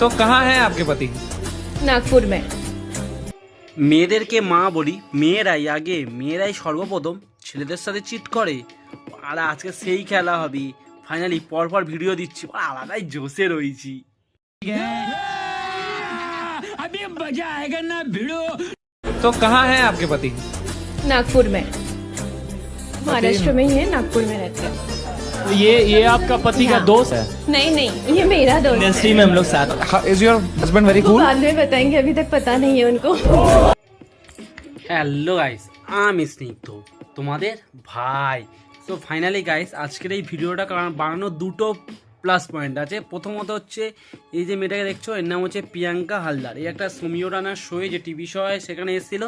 तो कहाँ है आपके पति नागपुर में মেয়েদেরকে মা বলি মেয়েরাই আগে মেয়েরাই সর্বপ্রথম ছেলেদের সাথে চিট করে আর আজকে সেই খেলা হবে ফাইনালি পরপর ভিডিও দিচ্ছি আর আলাদাই জোশে রয়েছি तो कहाँ है आपके पति नागपुर में महाराष्ट्र में ही है नागपुर में रहते हैं ये ये आपका पति का हाँ। दोस्त है नहीं नहीं ये मेरा दोस्त इंडस्ट्री है में हम लोग साथ इज योर हस्बैंड वेरी वो कूल बाद में बताएंगे अभी तक पता नहीं है उनको হ্যালো গাইস আমি স্নিগ্ধ তোমাদের ভাই সো ফাইনালি গাইস আজকের এই ভিডিওটা কারণ- বানানোর দুটো প্লাস পয়েন্ট আছে প্রথমত হচ্ছে এই যে মেয়েটাকে দেখছো এর নাম হচ্ছে প্রিয়াঙ্কা হালদার এই একটা সমীয় রানার শোয়ে যে টিভি শো হয় সেখানে এসেছিল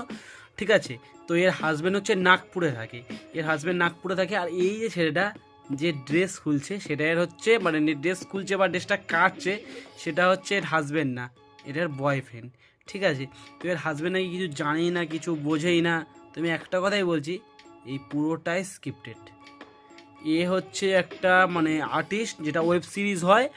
ঠিক আছে তো এর হাজব্যান্ড হচ্ছে নাগপুরে থাকে এর হাজব্যান্ড নাগপুরে থাকে আর এই যে ছেলেটা যে ড্রেস খুলছে সেটা এর হচ্ছে মানে ড্রেস খুলছে বা ড্রেসটা কাটছে, সেটা হচ্ছে এর হাজব্যান্ড না এটার বয়ফ্রেন্ড ঠিক আছে? তো এর হাজব্যান্ড নাকি কিছু জানেই না, কিছু বোঝেই না। তুমি একটা কথাই বলছি, এই পুরোটাই স্ক্রিপ্টেড এ হচ্ছে একটা মানে আর্টিস্ট যেটা ওয়েব সিরিজ হয়,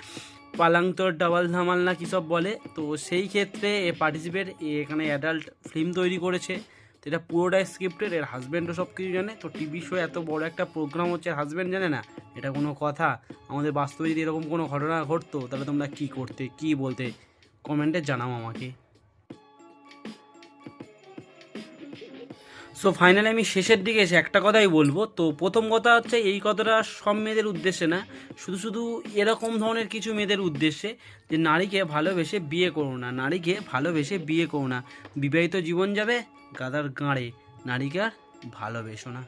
পালাংতর ডাবল ধামাল না কী সব বলে, তো সেই ক্ষেত্রে এ পার্টিসিপেট এখানে অ্যাডাল্ট ফিল্ম তৈরি করেছে। তো এটা পুরোটাই স্ক্রিপ্টেড এর হাজব্যান্ডও সব কিছু জানে। তো টিভি শো এত বড় একটা প্রোগ্রাম হচ্ছে হাজব্যান্ড জানে না? এটা কোনো কথা। আমাদের বাস্তবে যদি এরকম কোনো ঘটনা ঘটতো, তাহলে তোমরা কী করতে, কী বলতে? কমেন্টে জানাও আমাকে। সো ফাইনালি আমি শেষের দিকে এসে একটা কথাই বলব। তো প্রথম কথা হচ্ছে, এই কথাটা সব মেয়েদের উদ্দেশ্যে না, শুধু শুধু এরকম ধরনের কিছু মেয়েদের উদ্দেশ্যে যে নারীকে ভালোবেসে বিয়ে করো না, নারীকে ভালোবেসে বিয়ে করো না। বিবাহিত জীবন যাবে গাদার গাঁড়ে, নারীকে আর ভালোবেসো না।